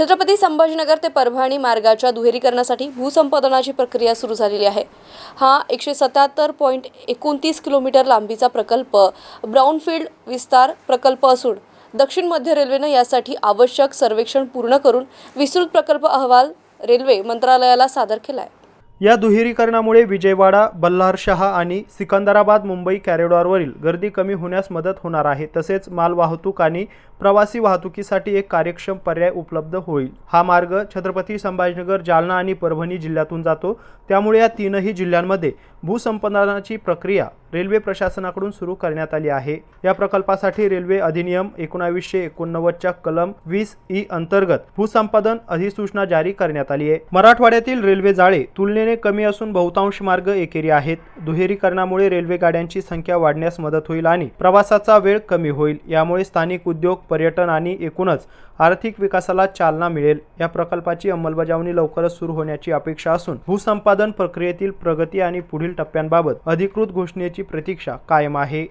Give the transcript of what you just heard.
छत्रपती संभाजीनगर ते परभणी मार्गाच्या दुहेरीकरणासाठी भूसंपादनाची प्रक्रिया सुरू झालेली आहे. हा एकशे सत्याहत्तर पॉईंट एकोणतीस किलोमीटर लांबीचा प्रकल्प ब्राऊनफील्ड विस्तार प्रकल्प असून दक्षिण मध्य रेल्वेनं यासाठी आवश्यक सर्वेक्षण पूर्ण करून विस्तृत प्रकल्प अहवाल रेल्वे मंत्रालयाला सादर केला आहे या दुहेरीकरणामुळे विजयवाडा बल्लारशहा आणि सिकंदराबाद मुंबई कॅरिडॉरवरील गर्दी कमी होण्यास मदत होणार आहे. तसेच माल वाहतूक आणि प्रवासी वाहतुकीसाठी एक कार्यक्षम पर्याय उपलब्ध होईल. हा मार्ग छत्रपती संभाजीनगर जालना आणि परभणी जिल्ह्यातून जातो. त्यामुळे या तीनही जिल्ह्यांमध्ये भूसंपादनाची प्रक्रिया रेल्वे प्रशासनाकडून सुरू करण्यात आली आहे. या प्रकल्पासाठी रेल्वे अधिनियम एकोणावीसशे एकोणनव्वदच्या कलम वीस ई अंतर्गत भूसंपादन अधिसूचना जारी करण्यात आली आहे. मराठवाड्यातील रेल्वे जाळे तुलनेने कमी असून बहुतांश मार्ग एकेरी आहेत. दुहेरीकरणामुळे रेल्वे गाड्यांची संख्या वाढण्यास मदत होईल आणि प्रवासाचा वेळ कमी होईल. यामुळे स्थानिक उद्योग पर्यटन आणि एकूणच आर्थिक विकासाला चालना मिळेल. या प्रकल्पाची अंमलबजावणी लवकरच सुरू होण्याची अपेक्षा असून भूसंपादन प्रक्रियेतील प्रगती आणि पुढील टप्प्यांबाबत अधिकृत घोषणेची प्रतीक्षा कायम आहे.